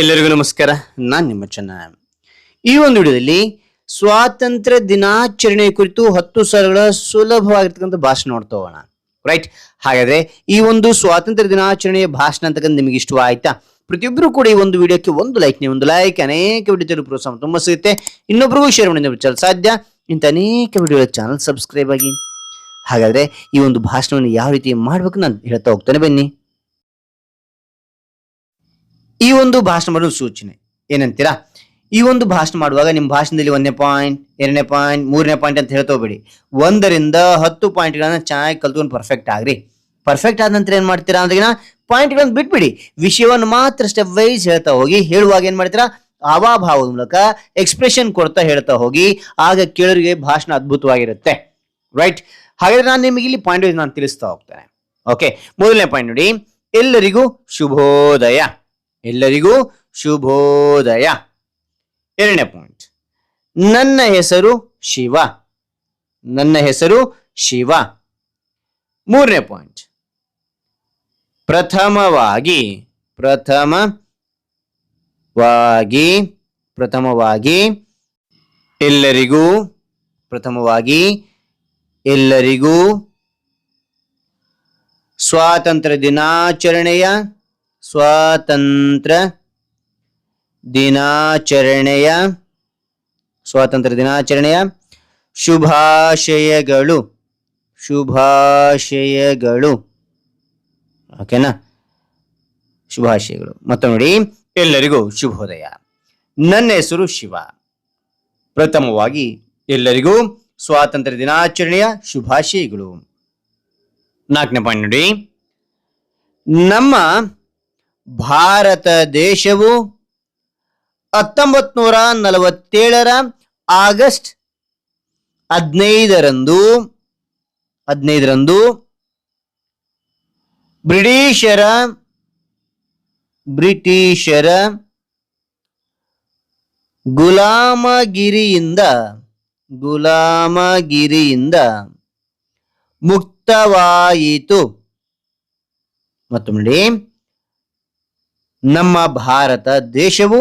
ಎಲ್ಲರಿಗೂ ನಮಸ್ಕಾರ. ನಾನು ನಿಮ್ಮ ಚೆನ್ನ. ಈ ಒಂದು ವಿಡಿಯೋದಲ್ಲಿ ಸ್ವಾತಂತ್ರ್ಯ ದಿನಾಚರಣೆ ಕುರಿತು ಹತ್ತು ಸಾವಿರಗಳ ಸುಲಭವಾಗಿರ್ತಕ್ಕಂಥ ಭಾಷಣ ನೋಡ್ತಾ ಹೋಗೋಣ. ರೈಟ್ ಹಾಗಾದ್ರೆ ಈ ಒಂದು ಸ್ವಾತಂತ್ರ್ಯ ದಿನಾಚರಣೆಯ ಭಾಷಣ ಅಂತಕ್ಕಂಥ ನಿಮಗೆ ಇಷ್ಟ ಆಯ್ತಾ? ಪ್ರತಿಯೊಬ್ಬರು ಕೂಡ ಈ ಒಂದು ವಿಡಿಯೋಕ್ಕೆ ಒಂದು ಲೈಕ್ ನೀವು ಒಂದು ಲೈಕ್ ಅನೇಕ ವಿಡಿಯೋ ಪ್ರೋತ್ಸಾಹ ತುಂಬ ಸಿಗುತ್ತೆ. ಇನ್ನೊಬ್ಬರಿಗೂ ಶೇರ್ ಮಾಡಿ ಚಲ ಸಾಧ್ಯ. ಇಂಥ ಅನೇಕ ವಿಡಿಯೋ ಚಾನಲ್ ಸಬ್ಸ್ಕ್ರೈಬ್ ಆಗಿ. ಹಾಗಾದ್ರೆ ಈ ಒಂದು ಭಾಷಣವನ್ನು ಯಾವ ರೀತಿ ಮಾಡ್ಬೇಕು ನಾನು ಹೇಳ್ತಾ ಹೋಗ್ತಾನೆ ಬನ್ನಿ. ಈ ಒಂದು ಭಾಷಣ ಮಾಡುವ ಸೂಚನೆ. ಏನಂತೀರಾ? ಈ ಒಂದು ಭಾಷಣ ಮಾಡುವಾಗ ನಿಮ್ಮ ಭಾಷಣದಲ್ಲಿ ಒಂದನೇ ಪಾಯಿಂಟ್ ಎರಡನೇ ಪಾಯಿಂಟ್ ಮೂರನೇ ಪಾಯಿಂಟ್ ಅಂತ ಹೇಳ್ತಾ ಹೋಗ್ಬೇಡಿ. ಒಂದರಿಂದ ಹತ್ತು ಪಾಯಿಂಟ್ಗಳನ್ನ ಚೆನ್ನಾಗಿ ಕಲ್ತ್ಕೊಂಡು ಪರ್ಫೆಕ್ಟ್ ಆಗ್ರಿ. ಪರ್ಫೆಕ್ಟ್ ಆದ ನಂತರ ಏನ್ ಮಾಡ್ತೀರಾ ಅಂದ್ರೆ ಪಾಯಿಂಟ್ಗಳನ್ನ ಬಿಟ್ಬಿಡಿ. ವಿಷಯವನ್ನು ಮಾತ್ರ ಸ್ಟೆಪ್ ವೈಸ್ ಹೇಳ್ತಾ ಹೋಗಿ, ಹೇಳುವಾಗ ಏನ್ ಮಾಡ್ತೀರಾ? ಹಾವಾಭಾವದ ಮೂಲಕ ಎಕ್ಸ್ಪ್ರೆಷನ್ ಕೊಡ್ತಾ ಹೇಳ್ತಾ ಹೋಗಿ, ಆಗ ಕೇಳೋರಿಗೆ ಭಾಷಣ ಅದ್ಭುತವಾಗಿರುತ್ತೆ. ರೈಟ್ ಹಾಗಾದ್ರೆ ನಾನು ನಿಮಗೆ ಇಲ್ಲಿ ಪಾಯಿಂಟ್ ನಾನು ತಿಳಿಸ್ತಾ ಹೋಗ್ತೇನೆ. ಓಕೆ ಮೊದಲನೇ ಪಾಯಿಂಟ್ ನೋಡಿ. ಎಲ್ಲರಿಗೂ ಶುಭೋದಯ. ಎಲ್ಲರಿಗೂ ಶುಭೋದಯ. ಎರಡನೇ ಪಾಯಿಂಟ್ ನನ್ನ ಹೆಸರು ಶಿವ. ನನ್ನ ಹೆಸರು ಶಿವ. ಮೂರನೇ ಪಾಯಿಂಟ್ ಪ್ರಥಮವಾಗಿ ಪ್ರಥಮವಾಗಿ ಪ್ರಥಮವಾಗಿ ಎಲ್ಲರಿಗೂ ಪ್ರಥಮವಾಗಿ ಎಲ್ಲರಿಗೂ ಸ್ವಾತಂತ್ರ್ಯ ದಿನಾಚರಣೆಯ ಸ್ವಾತಂತ್ರ್ಯ ದಿನಾಚರಣೆಯ ಸ್ವಾತಂತ್ರ್ಯ ದಿನಾಚರಣೆಯ ಶುಭಾಶಯಗಳು ಶುಭಾಶಯಗಳು. ಓಕೆನಾ? ಶುಭಾಶಯಗಳು. ಮತ್ತೆ ನೋಡಿ, ಎಲ್ಲರಿಗೂ ಶುಭೋದಯ. ನನ್ನ ಹೆಸರು ಶಿವ. ಪ್ರಥಮವಾಗಿ ಎಲ್ಲರಿಗೂ ಸ್ವಾತಂತ್ರ್ಯ ದಿನಾಚರಣೆಯ ಶುಭಾಶಯಗಳು. ನಾಲ್ಕನೇ ಪಾಯಿಂಟ್ ನೋಡಿ. ನಮ್ಮ ಭಾರತ ದೇಶವು ಹತ್ತೊಂಬತ್ ನೂರ ನಲವತ್ತೇಳರ ಆಗಸ್ಟ್ ಹದಿನೈದರಂದು ಹದಿನೈದರಂದು ಬ್ರಿಟಿಷರ ಬ್ರಿಟಿಷರ ಗುಲಾಮಗಿರಿಯಿಂದ ಗುಲಾಮಗಿರಿಯಿಂದ ಮುಕ್ತವಾಯಿತು. ಮತ್ತೊಮ್ಮೆ ನಮ್ಮ ಭಾರತ ದೇಶವು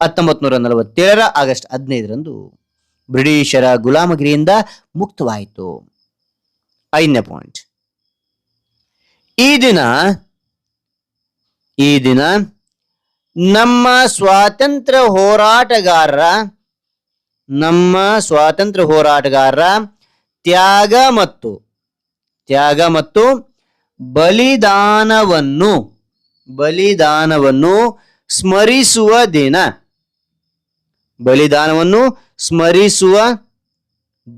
ಹತ್ತೊಂಬತ್ ನೂರ ನಲವತ್ತೇಳರ ಆಗಸ್ಟ್ ಹದಿನೈದರಂದು ಬ್ರಿಟಿಷರ ಗುಲಾಮಗಿರಿಯಿಂದ ಮುಕ್ತವಾಯಿತು. ಐದನೇ ಪಾಯಿಂಟ್ ಈ ದಿನ ಈ ದಿನ ನಮ್ಮ ಸ್ವಾತಂತ್ರ್ಯ ಹೋರಾಟಗಾರರ, ನಮ್ಮ ಸ್ವಾತಂತ್ರ್ಯ ಹೋರಾಟಗಾರರ ತ್ಯಾಗ ಮತ್ತು ತ್ಯಾಗ ಮತ್ತು ಬಲಿದಾನವನ್ನು ಬಲಿದಾನವನ್ನು ಸ್ಮರಿಸುವ ದಿನ. ಬಲಿದಾನವನ್ನು ಸ್ಮರಿಸುವ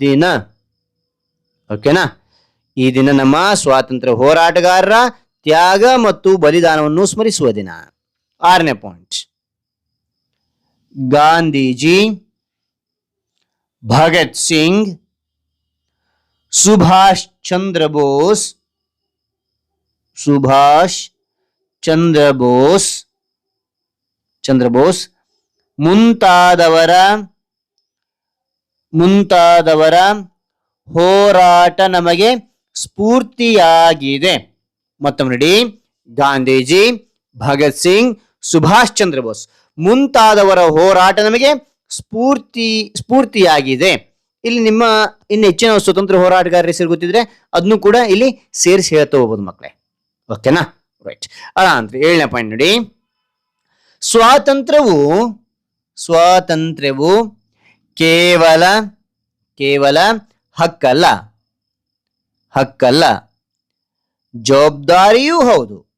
ದಿನ. ಓಕೆನಾ? ಈ ದಿನ ನಮ್ಮ ಸ್ವಾತಂತ್ರ್ಯ ಹೋರಾಟಗಾರರ ತ್ಯಾಗ ಮತ್ತು ಬಲಿದಾನವನ್ನು ಸ್ಮರಿಸುವ ದಿನ. ಆರನೇ ಪಾಯಿಂಟ್. ಗಾಂಧೀಜಿ, ಭಗತ್ ಸಿಂಗ್, ಸುಭಾಷ್ ಚಂದ್ರ ಬೋಸ್, ಸುಭಾಷ್ ಚಂದ್ರ ಬೋಸ್ ಚಂದ್ರ ಬೋಸ್ ಮುಂತಾದವರ ಮುಂತಾದವರ ಹೋರಾಟ ನಮಗೆ ಸ್ಫೂರ್ತಿಯಾಗಿದೆ. ಮತ್ತೊಮ್ಮೆ ನೋಡಿ, ಗಾಂಧೀಜಿ, ಭಗತ್ ಸಿಂಗ್, ಸುಭಾಷ್ ಚಂದ್ರ ಬೋಸ್ ಮುಂತಾದವರ ಹೋರಾಟ ನಮಗೆ ಸ್ಫೂರ್ತಿ, ಸ್ಫೂರ್ತಿಯಾಗಿದೆ. ಇಲ್ಲಿ ನಿಮ್ಮ ಇನ್ನು ಹೆಚ್ಚಿನ ಸ್ವತಂತ್ರ ಹೋರಾಟಗಾರರ ಹೆಸರು ಗೊತ್ತಿದ್ರೆ ಅದನ್ನು ಕೂಡ ಇಲ್ಲಿ ಸೇರಿಸಿ ಹೇಳ್ತಾ ಹೋಗ್ಬೋದು ಮಕ್ಕಳೇ. ಓಕೆನಾ? ರೈಟ್ ಅಲ್ಲ ಅಂತ ಏಳನೇ ಪಾಯಿಂಟ್ ನೋಡಿ. ಸ್ವಾತಂತ್ರ್ಯವು ಸ್ವಾತಂತ್ರ್ಯವು ಕೇವಲ ಕೇವಲ ಹಕ್ಕಲ್ಲ. ಹಕ್ಕಲ್ಲ. ಜವಾಬ್ದಾರಿಯೂ ಹೌದು.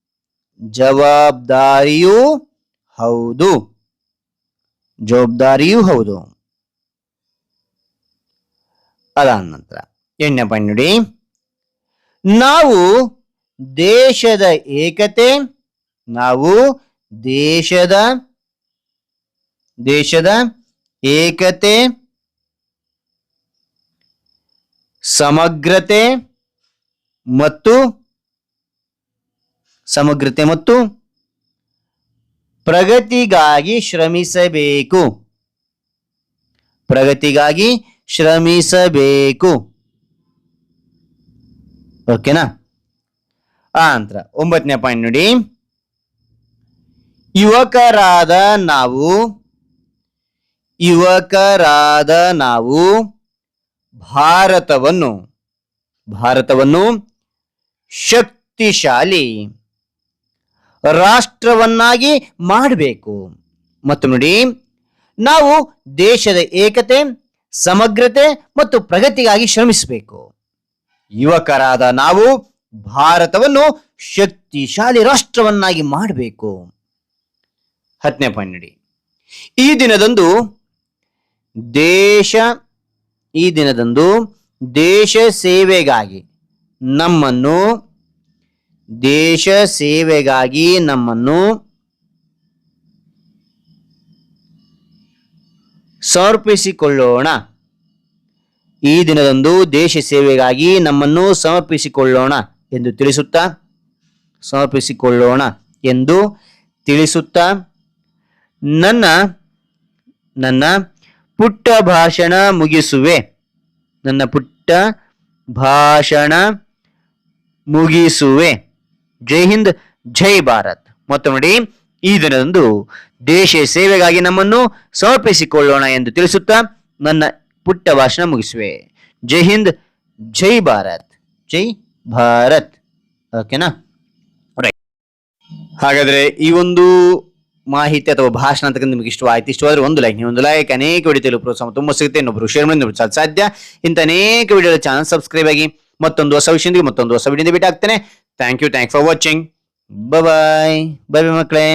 ಜವಾಬ್ದಾರಿಯೂ ಹೌದು. ಜವಾಬ್ದಾರಿಯೂ ಹೌದು. ಅದಾದ ನಂತರ ಎಣ್ಣೆ ನೋಡಿ. ನಾವು ದೇಶದ ಏಕತೆ, ನಾವು ದೇಶದ ದೇಶದ ಏಕತೆ, ಸಮಗ್ರತೆ ಮತ್ತು ಸಮಗ್ರತೆ ಮತ್ತು ಪ್ರಗತಿಗಾಗಿ ಶ್ರಮಿಸಬೇಕು. ಪ್ರಗತಿಗಾಗಿ ಶ್ರಮಿಸಬೇಕು. ಓಕೆನಾ? ಆ ಒಂಬತ್ತನೇ ಪಾಯಿಂಟ್ ನೋಡಿ. ಯುವಕರಾದ ನಾವು ಯುವಕರಾದ ನಾವು ಭಾರತವನ್ನು ಭಾರತವನ್ನು ಶಕ್ತಿಶಾಲಿ ರಾಷ್ಟ್ರವನ್ನಾಗಿ ಮಾಡಬೇಕು. ಮತ್ತು ನೋಡಿ, ನಾವು ದೇಶದ ಏಕತೆ, ಸಮಗ್ರತೆ ಮತ್ತು ಪ್ರಗತಿಗಾಗಿ ಶ್ರಮಿಸಬೇಕು. ಯುವಕರಾದ ನಾವು ಭಾರತವನ್ನು ಶಕ್ತಿಶಾಲಿ ರಾಷ್ಟ್ರವನ್ನಾಗಿ ಮಾಡಬೇಕು. ಹತ್ತನೇ ಪಾಯಿಂಟ್ ನೋಡಿ. ಈ ದಿನದಂದು ದೇಶ, ಈ ದಿನದಂದು ದೇಶ ಸೇವೆಗಾಗಿ ನಮ್ಮನ್ನು, ದೇಶ ಸೇವೆಗಾಗಿ ನಮ್ಮನ್ನು ಸಮರ್ಪಿಸಿಕೊಳ್ಳೋಣ. ಈ ದಿನದಂದು ದೇಶ ಸೇವೆಗಾಗಿ ನಮ್ಮನ್ನು ಸಮರ್ಪಿಸಿಕೊಳ್ಳೋಣ. ಎಂದು ತಿಳಿಸುತ್ತಾ? ಸಮರ್ಪಿಸಿಕೊಳ್ಳೋಣ. ಎಂದು ತಿಳಿಸುತ್ತಾ? ನನ್ನ ನನ್ನ ಪುಟ್ಟ ಭಾಷಣ ಮುಗಿಸುವೆ. ನನ್ನ ಪುಟ್ಟ ಭಾಷಣ ಮುಗಿಸುವೆ. ಜೈ ಹಿಂದ್, ಜೈ ಭಾರತ್. ಮೊತ್ತ ನೋಡಿ, ಈ ದಿನದಂದು ದೇಶ ಸೇವೆಗಾಗಿ ನಮ್ಮನ್ನು ಸಮರ್ಪಿಸಿಕೊಳ್ಳೋಣ ಎಂದು ತಿಳಿಸುತ್ತಾ, ನನ್ನ ಪುಟ್ಟ ಭಾಷಣ ಮುಗಿಸುವೆ. ಜೈ ಹಿಂದ್, ಜೈ ಭಾರತ್. ಜೈ ಭಾರತ್. ಓಕೆನಾ ರೈಟ್ ಹಾಗಾದ್ರೆ ಈ ಒಂದು ಮಾಹಿತಿ ಅಥವಾ ಭಾಷಣ ಅಂತಕ್ಕಂಥ ನಿಮ್ಗೆ ಇಷ್ಟವಾಯ್ತು, ಇಷ್ಟವಾದ್ರೆ ಒಂದು ಲೈಕ್ ನೀವು ಒಂದು ಲೈಕ್ ಅನೇಕ ವಿಡಿಯೋ ಪ್ರೋತ್ಸಾಹ ತುಂಬ ಸಿಗುತ್ತೆ. ಇನ್ನೊಬ್ರು ಶೇರ್ ಮಾಡಿ ಸಾಧ್ಯ. ಇಂಥ ಅನೇಕ ವಿಡಿಯೋ ಚಾನಲ್ ಸಬ್ಸ್ಕ್ರೈಬ್ ಆಗಿ ಮತ್ತೊಂದು ಹೊಸ ವಿಷಯದೊಂದಿಗೆ ಮತ್ತೊಂದು ಹೊಸ ವಿಡಿಯೋದಿಂದ ಭೇಟಿ ಆಗ್ತೇನೆ. Thank you thank for watching bye bye bye ಮಕ್ಕಳೇ.